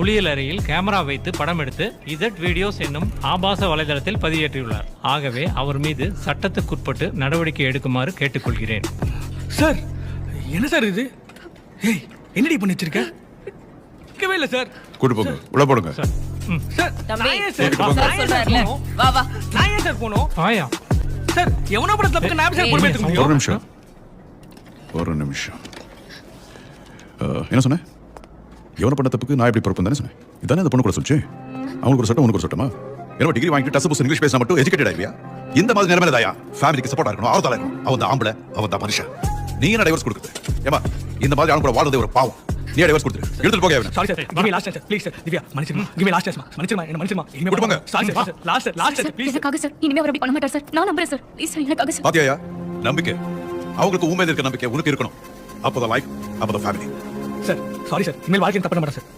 குளியலறையில் camera வைத்து படம் எடுத்து இசட் வீடியோஸ் என்னும் ஆபாச வலைதளத்தில் பதிவேற்றியுள்ளார். ஆகவே அவர் மீது சட்டத்துக்குட்பட்டு நடவடிக்கை எடுக்குமாறு கேட்டுக்கொள்கிறேன். சார் என்ன சார் இது? ஏய் என்னடி பண்ணி வச்சிருக்க கேட்கவே இல்லை சார். கூட்டு போங்க. உள்ள போடுங்க. சார் சார் தம்பி, சார்? வா வா. நான் ஏன் சார் போகணும். ஆயா. சார் எவனோ பட தப்புக்கு நான் சார் ஒரு நிமிஷம். ஒரு நிமிஷம். என்ன சொன்னேன் எவனை பண்ண தப்புக்கு நான் எப்படி பொறுப்பு தானே சொன்னேன். இதானே அந்த பொண்ணு கூட சொல்லிச்சு? அவனுக்கு ஒரு சட்டம் உனக்கு ஒரு சட்டமா? என்ன டிகிரி வாங்கிட்டு டஸ் புஸ் இங்கிலீஷ் பேசினா மட்டும் எஜுகேட்டட் ஆகியா இந்த மாதிரி நிலைமையில தாயா? ஃபேமிலிக்கு சப்போர்ட்டா இருக்கணும் ஆறுதலா இருக்கணும். அவன் தான் ஆம்பளை அவன் தான் மனுஷன். நீ என்ன டைவர்ஸ் கொடுக்குது? ஏமா இந்த மாதிரி அவன் கூட வாழ்றதே ஒரு பாவம். நீ டைவர்ஸ் கொடுத்துரு? எடுத்துட்டு போக. Sorry sir give me last sir please sir Divya மன்னிச்சிருமா? கிவ் மீ லாஸ்ட் சார் மன்னிச்சிருமா? என்ன மன்னிச்சிருமா? இனிமே போங்க. Sorry sir last sir last sir please எனக்காக சார் இனிமே அவர் அப்படி பண்ண மாட்டார் சார் நான் நம்புறேன் சார் ப்ளீஸ் சார் எனக்காக சார் பாத்தியாயா? நம்பிக்கை. அவங்களுக்கு உண்மையில இருக்க நம்பிக்கை உனக்கு இருக்கணும். அப்பதான் லைஃப் அப்பதான் ஃபேமிலி சார் சாரி சார் இனிமேல் வாழ்க்கை தப்பு பண்ண மாட்டேன் சார்